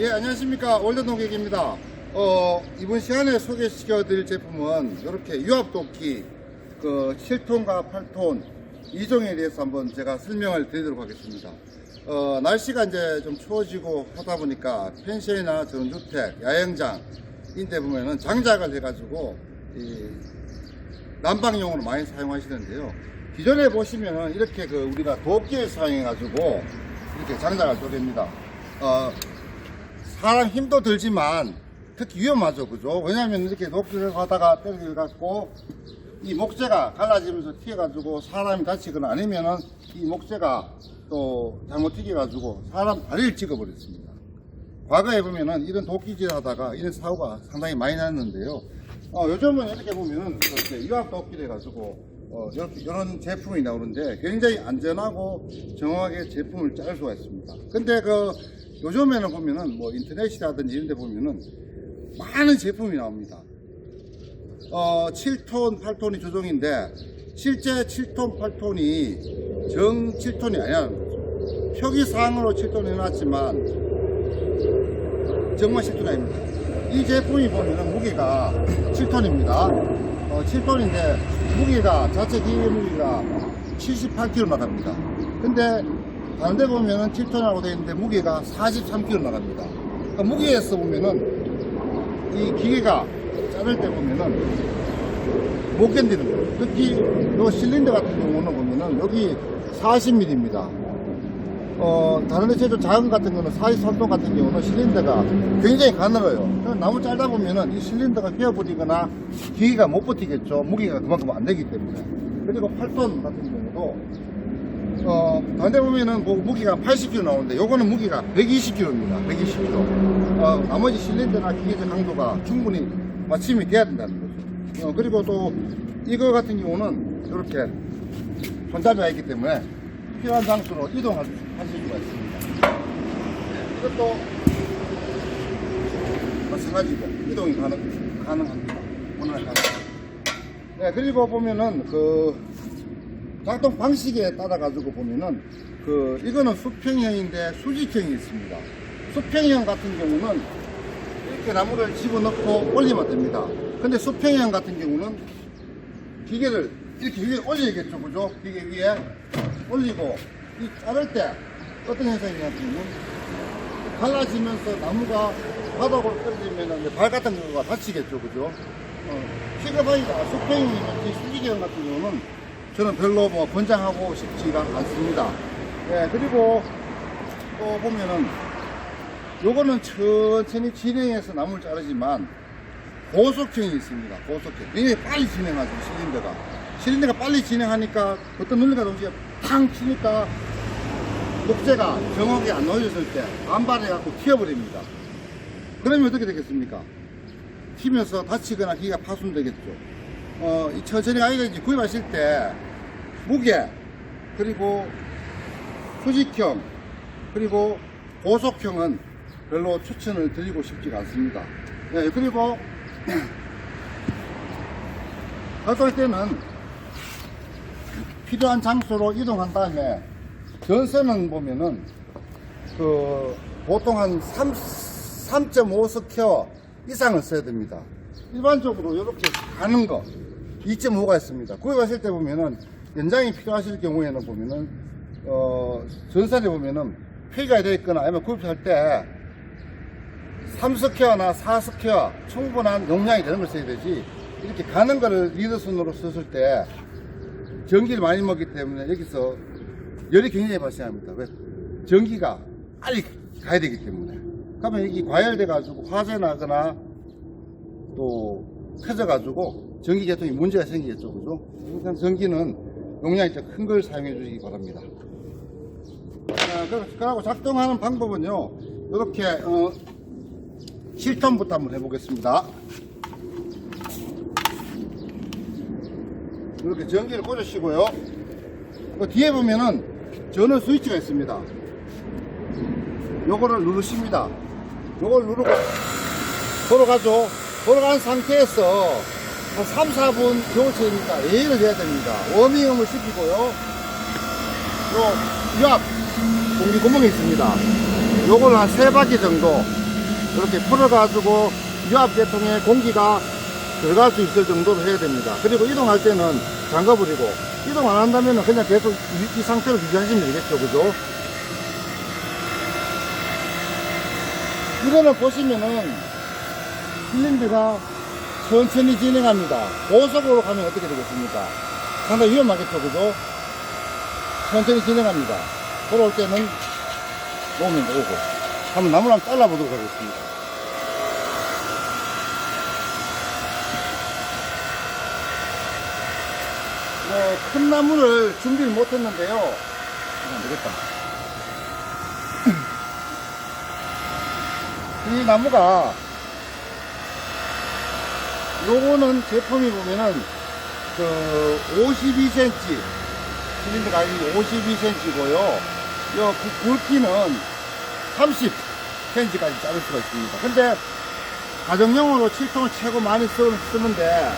예, 안녕하십니까. 월드농객입니다. 어, 이번 시간에 소개시켜 드릴 제품은 이렇게 유압도끼 그 7톤과 8톤 이종에 대해서 한번 제가 설명을 드리도록 하겠습니다. 어, 날씨가 이제 좀 추워지고 하다 보니까 펜션이나 전주택, 야영장 인데 보면은 장작을 해가지고 이 난방용으로 많이 사용하시는데요. 기존에 보시면은 이렇게 그 우리가 도끼를 사용해가지고 이렇게 장작을 쪼갭니다. 어, 사람 힘도 들지만 특히 위험하죠, 그죠? 왜냐하면 이렇게 높이를 가다가 때리를 갖고 이 목재가 갈라지면서 튀어가지고 사람이 다치거나 아니면은 이 목재가 또 잘못 튀겨가지고 사람 다리를 찍어버렸습니다. 과거에 보면은 이런 도끼질 하다가 이런 사고가 상당히 많이 났는데요. 어, 요즘은 이렇게 보면은 이렇게 유압 도끼를 해가지고 어, 이런 제품이 나오는데 굉장히 안전하고 정확하게 제품을 짤 수가 있습니다. 근데 그 요즘에는 보면은 뭐 인터넷이라든지 이런 데 보면은 많은 제품이 나옵니다. 어, 7톤, 8톤이 조종인데 실제 7톤, 8톤이 정 7톤이 아니라는 거죠. 표기사항으로 7톤 해놨지만 정말 7톤이 아닙니다. 이 제품이 보면은 무게가 7톤입니다. 어, 7톤인데 무게가 자체 기계 무게가 78kg 나갑니다. 근데 다른 데 보면은 7톤이라고 되어 있는데 무게가 43kg 나갑니다. 그러니까 무게에서 보면은 이 기계가 자를 때 보면은 못 견디는 거예요. 특히 요 실린더 같은 경우는 보면은 여기 40mm입니다. 어, 다른 데 제조 작은 같은 거는 43톤 같은 경우는 실린더가 굉장히 가늘어요. 나무 잘다 보면은 이 실린더가 휘어버리거나 기계가 못 버티겠죠. 무게가 그만큼 안 되기 때문에. 그리고 8톤 같은 경우도 어, 데 보면은 뭐 무게가 80kg 나오는데 요거는 무게가 120kg입니다. 120kg. 어, 나머지 실린더나 기계적 강도가 충분히 마침이 돼야 된다는 거죠. 어, 그리고 또 이거 같은 경우는 이렇게 손잡이가 있기 때문에 필요한 장소로 이동하실 수가 있습니다. 네, 이것도 마찬가지고 이동이 가능, 가능합니다. 오늘 가능. 네, 그리고 보면은 그 작동 방식에 따라 가지고 보면은 그 이거는 수평형인데 수직형이 있습니다. 수평형 같은 경우는 이렇게 나무를 집어넣고 올리면 됩니다. 근데 수평형 같은 경우는 기계를 이렇게 위에 올려야겠죠, 그죠? 기계 위에 올리고 이 자를 때 어떤 현상이 있냐면 갈라지면서 나무가 바닥으로 떨어지면 발 같은 거가 다치겠죠, 그죠? 어, 피그바이가 수평형이든지 수직형 같은 경우는 저는 별로 뭐 권장하고 싶지가 않습니다. 예, 그리고 또 보면은 요거는 천천히 진행해서 나무를 자르지만 고속형이 있습니다. 고속형. 굉장히 빨리 진행하죠, 실린더가. 실린더가 빨리 진행하니까 어떤 눌리가 동시에 탕 치니까 목재가 정확하게 안 올렸을 때 안발해갖고 튀어버립니다. 그러면 어떻게 되겠습니까? 튀면서 다치거나 기가 파손되겠죠. 어, 이 천천히 이제 구입하실 때 무게, 그리고 수직형, 그리고 고속형은 별로 추천을 드리고 싶지가 않습니다. 네, 그리고 활동할 때는 필요한 장소로 이동한 다음에 전선은 보면은 그 보통 한 3, 3.5스퀘어 이상을 써야 됩니다. 일반적으로 이렇게 가는 거 2.5가 있습니다. 구입하실 때 보면은 연장이 필요하실 경우에는 보면은 어 전선에 보면은 폐기가 되어 있거나 아니면 구입할 때 3스퀘어나 4스퀘어 충분한 용량이 되는 걸 써야 되지 이렇게 가는 거를 리더선으로 썼을 때 전기를 많이 먹기 때문에 여기서 열이 굉장히 발생합니다. 왜? 전기가 빨리 가야 되기 때문에. 그러면 여기 과열돼 가지고 화재 나거나 또 터져 가지고 전기 계통이 문제가 생기겠죠. 그죠? 항상 전기는 용량이 큰 걸 사용해 주시기 바랍니다. 자, 그- 그리고 작동하는 방법은요. 이렇게 어, 7톤부터 한번 해보겠습니다. 이렇게 전기를 꽂으시고요. 그 뒤에 보면은 전원 스위치가 있습니다. 요거를 누르십니다. 요걸 누르고 돌아가죠. 돌아간 상태에서 한 3, 4분 겨울철이니까 A를 해야 됩니다. 워밍업을 시키고요. 요, 유압 공기 구멍이 있습니다. 요걸 한 세 바퀴 정도 이렇게 풀어가지고 유압 계통에 공기가 들어갈 수 있을 정도로 해야 됩니다. 그리고 이동할 때는 잠가버리고 이동 안 한다면 그냥 계속 이, 이 상태로 유지하시면 되겠죠. 그죠? 이거는 보시면은 필린드가 천천히 진행합니다. 고속으로 가면 어떻게 되겠습니까? 상당히 위험하겠죠. 그죠? 천천히 진행합니다. 돌아올 때는 오면 오고. 한번 나무를 한번 잘라보도록 하겠습니다. 뭐, 큰 나무를 준비를 못 했는데요. 안 되겠다. 이 나무가, 요거는 제품이 보면은, 그, 52cm, 실린더 가격이 52cm고요. 요 굵- 굵기는 30cm까지 자를 수가 있습니다. 근데, 가정용으로 7톤을 최고 많이 쓰, 쓰는데,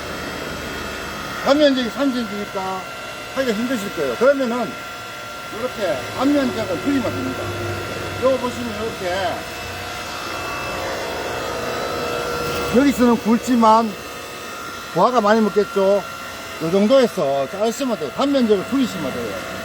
단면적이 3cm니까 하기가 힘드실 거예요. 그러면은 이렇게 앞면적을 줄이면 됩니다. 요거 보시면 이렇게 여기서는 굵지만 부하가 많이 먹겠죠. 이 정도에서 자르시면 돼요. 단면적을 줄이시면 돼요.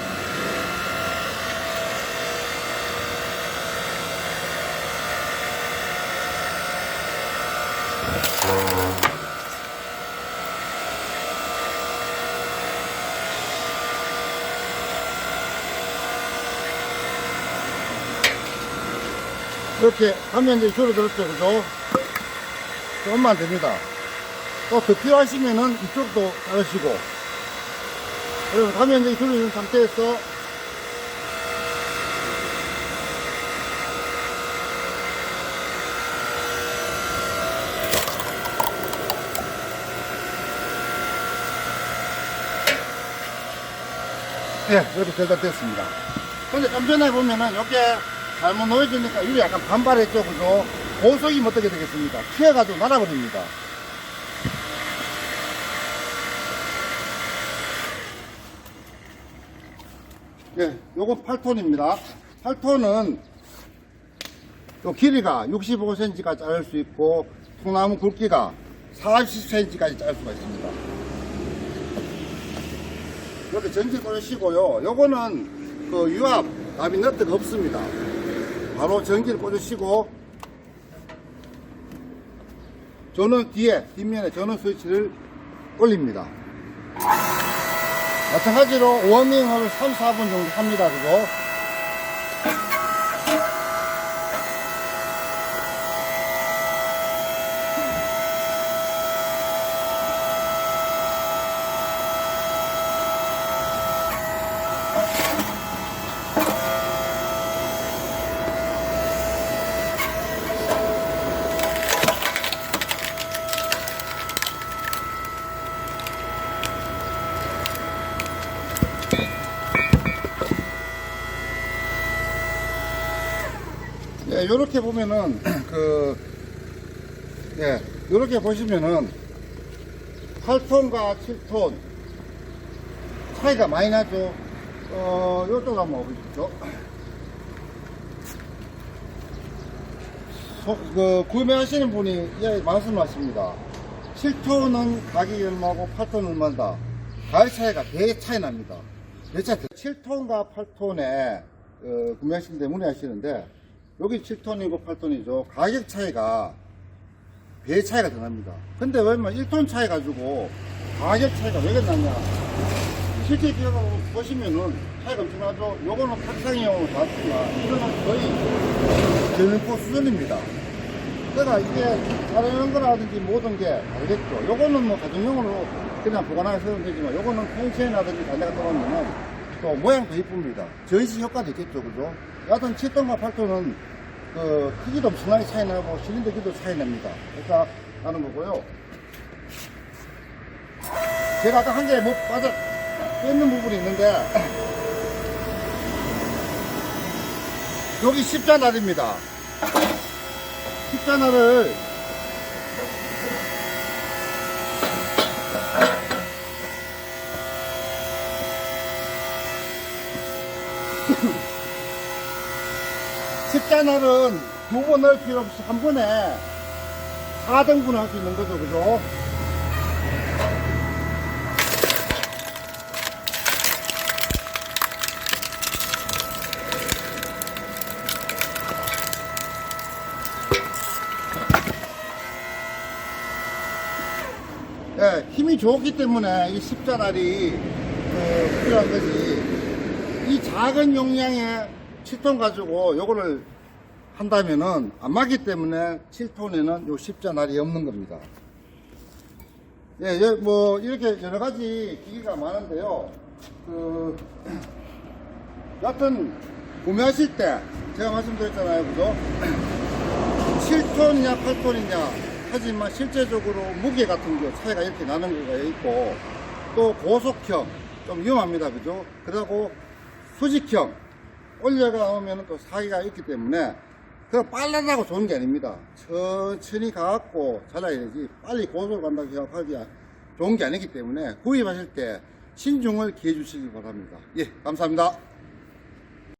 이렇게 단면적이 줄어들었죠. 그죠? 조금만 됩니다. 또 더 필요하시면은 이쪽도 자르시고 그리고 단면적이 줄어든 상태에서 예, 이렇게 결단됐습니다. 근데 좀 전에 보면은 이게 잘못 놓여지니까 이게 약간 반발했죠, 그죠? 고속이면 어떻게 되겠습니까? 튀어가지고 날아버립니다. 예, 요거 8톤입니다. 8톤은 요 길이가 65cm까지 자를 수 있고 통나무 굵기가 40cm까지 자를 수가 있습니다. 이렇게 전지 꽂으시고요. 요거는 그 유압 나비 너트가 없습니다. 바로 전기를 꽂으시고 저는 뒤에 뒷면에 전원 스위치를 올립니다. 마찬가지로 워밍을 3, 4분 정도 합니다. 그거. 예, 요렇게 보면은, 그, 예, 요렇게 보시면은, 8톤과 7톤, 차이가 많이 나죠. 어, 요쪽 한번 보십시오. 소- 그, 구매하시는 분이 예, 말씀하십니다. 7톤은 가격이 얼마고 8톤은 얼마다. 가격 차이가 되게 차이 납니다. 몇 차이 7톤과 8톤에 어, 구매하시는데 문의하시는데 여기 7톤이고 8톤이죠. 가격 차이가 배 차이가 더 납니다. 근데 왜냐면 1톤 차이 가지고 가격 차이가 왜 났냐. 실제 기업 보시면은 차이가 엄청나죠. 요거는 탁상형으로 나왔지만 이거는 거의 전포 수준입니다. 그러니까 이게 자르는 거라든지 모든 게 다르겠죠. 요거는 뭐 가정용으로 그냥 보관하게 쓰면 되지만 요거는 펜션이라든지 다른 데 갔다 오면은 또 모양도 이쁩니다. 전시 효과도 있겠죠. 그죠? 여하튼 7톤과 8톤은 그 크기도 엄청나게 차이 나고 실린더 기도 차이 납니다. 그러니까 나는 거고요. 제가 아까 한개못 빠져 뺏는 부분이 있는데 여기 십자날입니다. 십자날을 십자날은 두 번 넣을 필요 없이 한 번에 4등분 할 수 있는 거죠, 그죠? 예, 힘이 좋기 때문에 이 십자날이 그, 필요한 거지. 이 작은 용량의 7톤 가지고 요거를 한다면은 안 맞기 때문에 7톤에는 요 십자날이 없는 겁니다. 예, 예, 뭐 이렇게 여러 가지 기기가 많은데요. 그 여하튼 구매하실 때 제가 말씀드렸잖아요, 그죠? 7톤이냐 8톤이냐 하지만 실제적으로 무게 같은 게 차이가 이렇게 나는 거가 있고 또 고속형 좀 위험합니다, 그죠? 그리고 수직형 올려가 나오면 또 사기가 있기 때문에 그 빨라다고 좋은 게 아닙니다. 천천히 가갖고 잘라야 되지 빨리 고속을 간다고 생각하기 좋은 게 아니기 때문에 구입하실 때 신중을 기해 주시기 바랍니다. 예, 감사합니다.